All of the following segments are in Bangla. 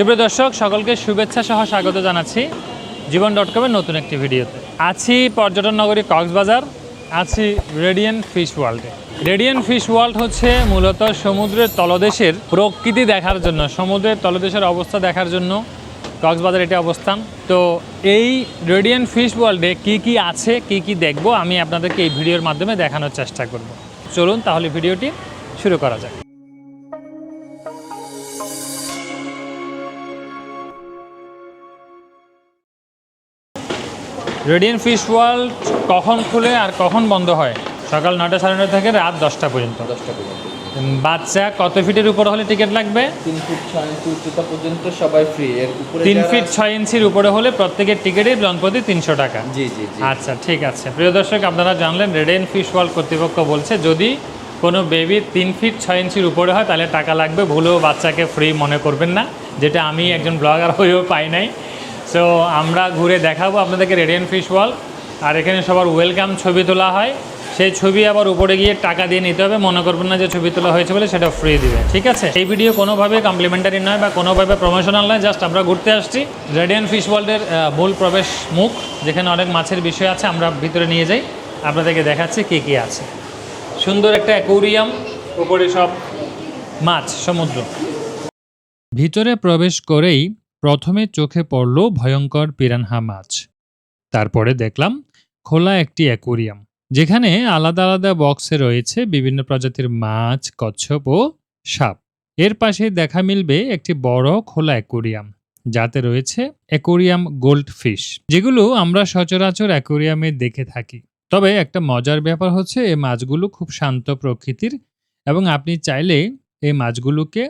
সুপ্রিয় দর্শক, সকলকে শুভেচ্ছা সহ স্বাগত জানাচ্ছি জীবন ডট কমের নতুন একটি ভিডিওতে। আছি পর্যটন নগরী কক্সবাজার, আছি রেডিয়ান ফিশ ওয়ার্ল্ডে রেডিয়ান ফিশ ওয়ার্ল্ড হচ্ছে মূলত সমুদ্রের তলদেশের প্রকৃতি দেখার জন্য, সমুদ্রের তলদেশের অবস্থা দেখার জন্য কক্সবাজার এটি অবস্থান। তো এই রেডিয়ান ফিশ ওয়ার্ল্ডে কি কি আছে, কি কি দেখব, আমি আপনাদেরকে এই ভিডিওর মাধ্যমে দেখানোর চেষ্টা করব। চলুন তাহলে ভিডিওটি শুরু করা যাক। রেডিয়েন্ট ফিশ ওয়ার্ল্ড কখন খুলে আর কখন বন্ধ হয়? সকাল নটা সাড়ে নটা থেকে রাত দশটা পর্যন্ত। দশটা পর্যন্ত। বাচ্চা কত ফিটের উপর হলে টিকিট লাগবে? তিন ফুট ছয় ইঞ্চি উচ্চতা পর্যন্ত সবাই ফ্রি এর উপরে তিন ফিট ছয় ইঞ্চির উপরে হলে প্রত্যেকের টিকিটই জনপ্রতি তিনশো টাকা। জি জি আচ্ছা ঠিক আছে। প্রিয় দর্শক আপনারা জানলেন রেডিয়েন্ট ফিশ ওয়ার্ল্ড কর্তৃপক্ষ বলছে যদি কোনো বেবি তিন ফিট ছয় ইঞ্চির উপরে হয় তাহলে টাকা লাগবে। ভুলেও বাচ্চাকে ফ্রি মনে করবেন না যেটা আমি একজন ব্লগার হয়েও পাই নাই। সো আমরা ঘুরে দেখাবো আপনাদেরকে রেডিয়ান ফিশ ওয়ার্ল্ড আর এখানে সবার ওয়েলকাম ছবি তোলা হয়। সেই ছবি আবার উপরে গিয়ে টাকা দিয়ে নিতে হবে। মনে করবেন না যে ছবি তোলা হয়েছে বলে সেটা ফ্রি দিবে। ঠিক আছে? এই ভিডিও কোনোভাবে কমপ্লিমেন্টারি নয় বা কোনোভাবে প্রমোশনাল নয়। জাস্ট আমরা ঘুরতে আসছি। রেডিয়ান ফিশ ওয়ার্ল্ডের মূল প্রবেশ মুখ। যেখানে অনেক মাছের বিষয় আছে, আমরা ভিতরে নিয়ে যাই। আপনাদেরকে দেখাচ্ছি কী কী আছে। সুন্দর একটা অ্যাকোরিয়াম উপরে সব মাছ, সমুদ্র। ভিতরে প্রবেশ করেই প্রথমে চোখে পড়ল ভয়ঙ্কর পিরানহা মাছ। তারপরে দেখলাম খোলা একটি অ্যাকোরিয়াম, যেখানে আলাদা আলাদা বক্সে রয়েছে বিভিন্ন প্রজাতির মাছ, কচ্ছপ ও সাপ। এর পাশে দেখা মিলবে একটি বড় খোলা অ্যাকোরিয়াম, যাতে রয়েছে অ্যাকোরিয়াম গোল্ড ফিশ যেগুলো আমরা সচরাচর অ্যাকোরিয়ামে দেখে থাকি। তবে একটা মজার ব্যাপার হচ্ছে এই মাছগুলো খুব শান্ত প্রকৃতির এবং আপনি চাইলে এই মাছগুলোকে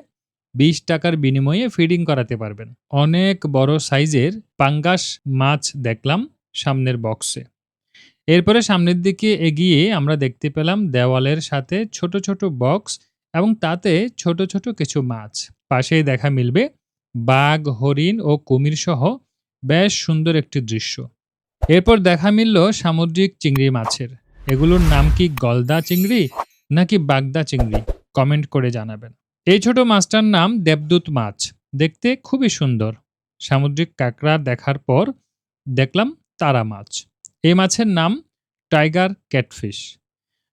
বিশ টাকার বিনিময়ে ফিডিং করাতে পারবেন। অনেক বড় সাইজের পাঙ্গাস মাছ দেখলাম সামনের বক্সে এরপরে সামনের দিকে এগিয়ে আমরা দেখতে পেলাম দেওয়ালের সাথে ছোট ছোট বক্স এবং তাতে ছোট ছোট কিছু মাছ। পাশেই দেখা মিলবে বাঘ, হরিণ ও কুমির সহ বেশ সুন্দর একটি দৃশ্য। এরপর দেখা মিলল সামুদ্রিক চিংড়ি মাছের। এগুলোর নাম কি গলদা চিংড়ি নাকি বাগদা চিংড়ি? কমেন্ট করে জানাবেন। এই ছোট মাছটার নাম দেবদূত মাছ। দেখতে খুবই সুন্দর। সামুদ্রিক কাঁকড়া দেখার পর দেখলাম তারা মাছ। এই মাছের নাম টাইগার ক্যাটফিশ।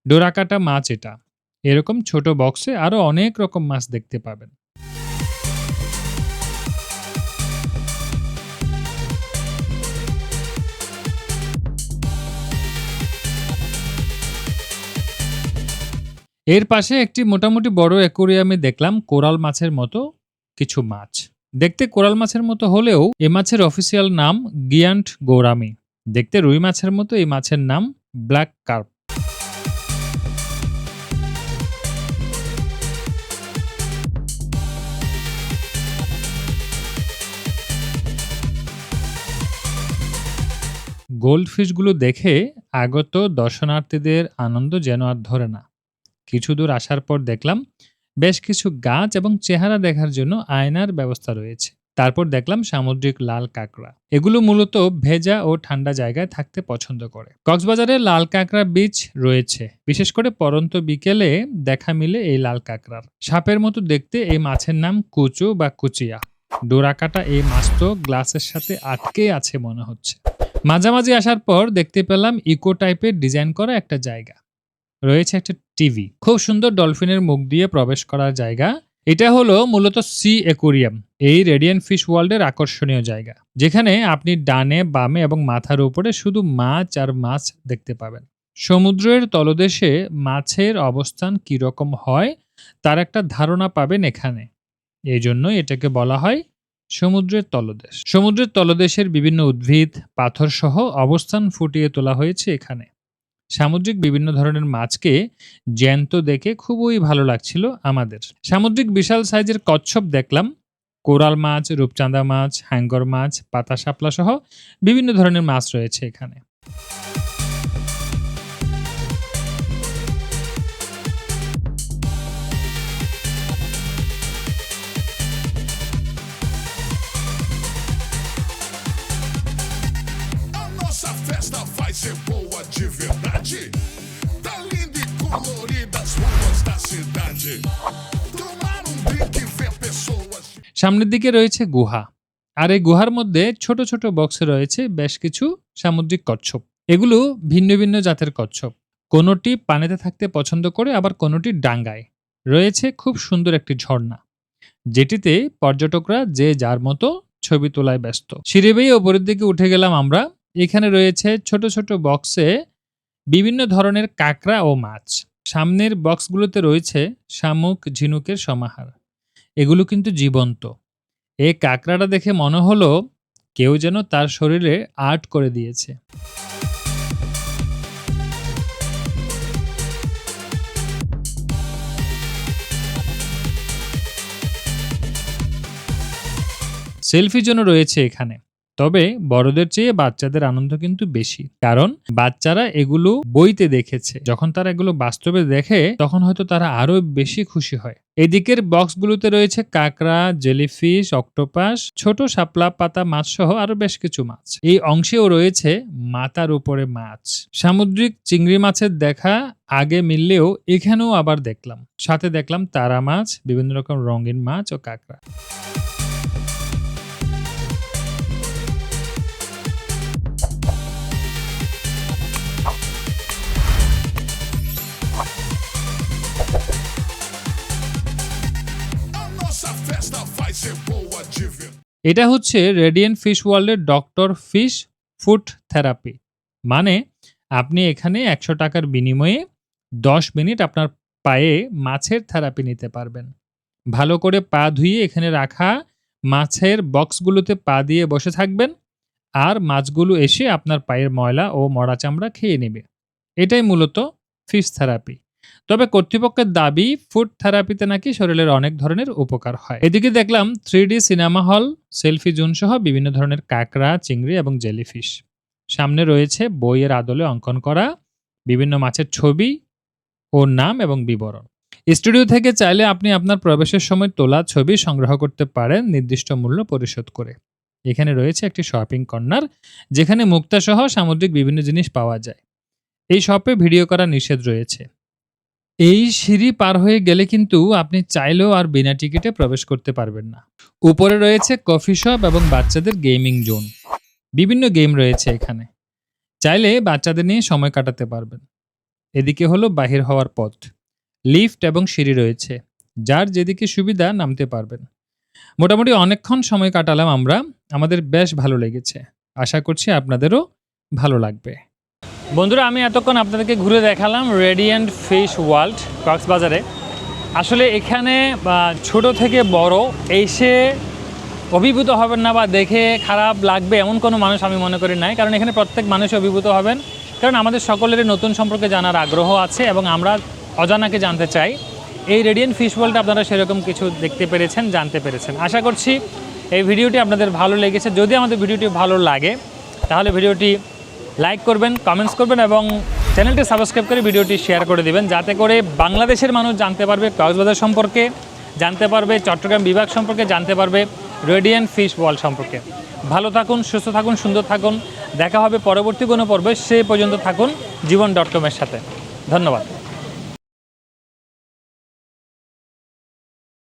ডোরাকাটা মাছ এটা। এরকম ছোট বক্সে আরও অনেক রকম মাছ দেখতে পাবেন। এর পাশে একটি মোটামুটি বড় অ্যাকোরিয়ামে দেখলাম কোরাল মাছের মতো কিছু মাছ। দেখতে কোরাল মাছের মতো হলেও এ মাছের অফিসিয়াল নাম গিয়ান্ট গৌরামি। দেখতে রুই মাছের মতো এই মাছের নাম ব্ল্যাক কার্প। গোল্ড ফিশগুলো দেখে আগত দর্শনার্থীদের আনন্দ যেন আর ধরে না। কিছু দূর আসার পর দেখলাম বেশ কিছু গাছ এবং চেহারা দেখার জন্য আয়নার ব্যবস্থা রয়েছে। তারপর দেখলাম সামুদ্রিক লাল কাঁকড়া। এগুলো মূলত ভেজা ও ঠান্ডা জায়গায় থাকতে পছন্দ করে। কক্সবাজারে লাল কাঁকড়া বীচ রয়েছে। বিশেষ করে পরন্ত বিকেলে দেখা মিলে এই লাল কাঁকড়ার। সাপের মতো দেখতে এই মাছের নাম কুচু বা কুচিয়া। ডোরাকাটা এই মাছ তো গ্লাসের সাথে আটকে আছে মনে হচ্ছে। মাঝামাঝি আসার পর দেখতে পেলাম ইকো টাইপের ডিজাইন করা একটা জায়গা। রয়েছে একটা টিভি। খুব সুন্দর ডলফিনের মুখ দিয়ে প্রবেশ করার জায়গা। এটা হলো মূলত সি অ্যাকোরিয়াম এই রেডিয়েন্ট ফিশ ওয়ার্ল্ডের আকর্ষণীয় জায়গা, যেখানে আপনি ডানে, বামে এবং মাথার উপরে শুধু মাছ আর মাছ দেখতে পাবেন। সমুদ্রের তলদেশে মাছের অবস্থান কীরকম হয়, তার একটা ধারণা পাবেন এখানে। এই জন্য এটাকে বলা হয় সমুদ্রের তলদেশ। সমুদ্রের তলদেশের বিভিন্ন উদ্ভিদ পাথর সহ অবস্থান ফুটিয়ে তোলা হয়েছে এখানে। সামুদ্রিক বিভিন্ন ধরনের মাছকে জ্যান্ত দেখে খুবই ভালো লাগছিল আমাদের। সামুদ্রিক বিশাল সাইজের কচ্ছপ দেখলাম। কোরাল মাছ, রূপচাঁদা মাছ হ্যাঙ্গর মাছ, পাতা শাপলা সহ বিভিন্ন ধরনের মাছ রয়েছে এখানে। সামনের দিকে রয়েছে গুহা। আর এই গুহার মধ্যে ছোট ছোট বক্সে রয়েছে বেশ কিছু সামুদ্রিক কচ্ছপ। এগুলো ভিন্ন ভিন্ন জাতের কচ্ছপ। কোনোটি পানিতে থাকতে পছন্দ করে, আবার কোনোটি ডাঙ্গায়। রয়েছে খুব সুন্দর একটি ঝর্ণা, যেটিতে পর্যটকরা যে যার মতো ছবি তোলায় ব্যস্ত। সিঁড়ি বেয়ে ওপরের দিকে উঠে গেলাম আমরা। এখানে রয়েছে ছোট ছোট বক্সে বিভিন্ন ধরনের কাঁকড়া ও মাছ। সামনের বক্সগুলোতে রয়েছে শামুক, ঝিনুকের সমাহার। এগুলো কিন্তু জীবন্ত। এই কাঁকড়াটা দেখে মনে হলো কেউ যেন তার শরীরে আর্ট করে দিয়েছে। সেলফির জন্য রয়েছে এখানে। তবে বড়দের চেয়ে বাচ্চাদের আনন্দ কিন্তু বেশি। কারণ বাচ্চারা এগুলো বইতে দেখেছে। যখন তারা এগুলো বাস্তবে দেখে, তখন হয়তো তারা আরও বেশি খুশি হয়। এদিকের বক্সগুলোতে রয়েছে কাঁকড়া, জেলিফিশ, অক্টোপাস, ছোট শাপলা পাতা মাছ সহ আরও বেশ কিছু মাছ। এই অংশেও রয়েছে মাতার উপরে মাছ। সামুদ্রিক চিংড়ি মাছের দেখা আগে মিললেও এখানেও আবার দেখলাম। সাথে দেখলাম তারা মাছ, বিভিন্ন রকম রঙিন মাছ ও কাঁকড়া। এটা হচ্ছে রেডিয়েন্ট ফিশ ওয়ার্ল্ডের ডক্টর ফিশ ফুড থেরাপি মানে আপনি এখানে একশো টাকার বিনিময়ে দশ মিনিট আপনার পায়ে মাছের থেরাপি নিতে পারবেন। ভালো করে পা ধুয়ে এখানে রাখা মাছের বক্সগুলোতে পা দিয়ে বসে থাকবেন আর মাছগুলো এসে আপনার পায়ের ময়লা ও মরা চামড়া খেয়ে নেবে। এটাই মূলত ফিশ থেরাপি তবে কর্তৃপক্ষের দাবি, ফুড থেরাপিতে নাকি শরীরের অনেক ধরনের উপকার হয়। এদিকে দেখলাম three cinema hall, selfie zone সহ বিভিন্ন ধরনের কাঁকড়া, চিংড়ি এবং জেলিফিশ। সামনে রয়েছে বইয়ের আদলে অঙ্কন করা, বিভিন্ন মাছের ছবি ও নাম এবং বিবরণ। স্টুডিও থেকে চাইলে আপনি আপনার প্রবেশের সময় তোলা ছবি সংগ্রহ করতে পারেন নির্দিষ্ট মূল্য পরিশোধ করে। এখানে রয়েছে একটি শপিং কর্নার, যেখানে মুক্তা সহ সামুদ্রিক বিভিন্ন জিনিস পাওয়া যায়। এই শপে ভিডিও করা নিষেধ রয়েছে। এই সিঁড়ি পার হয়ে গেলে কিন্তু আপনি চাইলেও আর বিনা টিকিটে প্রবেশ করতে পারবেন না। উপরে রয়েছে কফি শপ এবং বাচ্চাদের গেমিং জোন। বিভিন্ন গেম রয়েছে এখানে। চাইলে বাচ্চাদের নিয়ে সময় কাটাতে পারবেন। এদিকে হলো বাহির হওয়ার পথ। লিফট এবং সিঁড়ি রয়েছে। যার যেদিকে সুবিধা নামতে পারবেন। মোটামুটি অনেকক্ষণ সময় কাটালাম আমরা। আমাদের বেশ ভালো লেগেছে। আশা করছি আপনাদেরও ভালো লাগবে। বন্ধুরা, আমি এতক্ষণ আপনাদেরকে ঘুরে দেখালাম রেডিয়েন্ট ফিশ ওয়ার্ল্ড কক্সবাজারে। আসলে এখানে ছোট থেকে বড়, এসে অভিভূত হবেন না বা দেখে খারাপ লাগবে এমন কোনো মানুষ আমি মনে করি নাই। কারণ এখানে প্রত্যেক মানুষ অভিভূত হবেন। কারণ আমাদের সকলেরই নতুন সম্পর্কে জানার আগ্রহ আছে এবং আমরা অজানাকে জানতে চাই। এই রেডিয়েন্ট ফিশ ওয়ার্ল্ডে আপনারা সেরকম কিছু দেখতে পেরেছেন, জানতে পেরেছেন। আশা করছি এই ভিডিওটি আপনাদের ভালো লেগেছে। যদি আমাদের ভিডিওটি ভালো লাগে, তাহলে ভিডিওটি লাইক করবেন কমেন্টস করবেন এবং চ্যানেলটি সাবস্ক্রাইব করে ভিডিওটি শেয়ার করে দিবেন। যাতে করে বাংলাদেশের মানুষ জানতে পারবে কক্সবাজার সম্পর্কে, জানতে পারবে চট্টগ্রাম বিভাগ সম্পর্কে, জানতে পারবে রেডিয়ান ফিশ ওয়ার্ল্ড সম্পর্কে। ভালো থাকুন, সুস্থ থাকুন, সুন্দর থাকুন। দেখা হবে পরবর্তী কোনো পর্বে। সে পর্যন্ত থাকুন জীবন ডট কমের সাথে। ধন্যবাদ।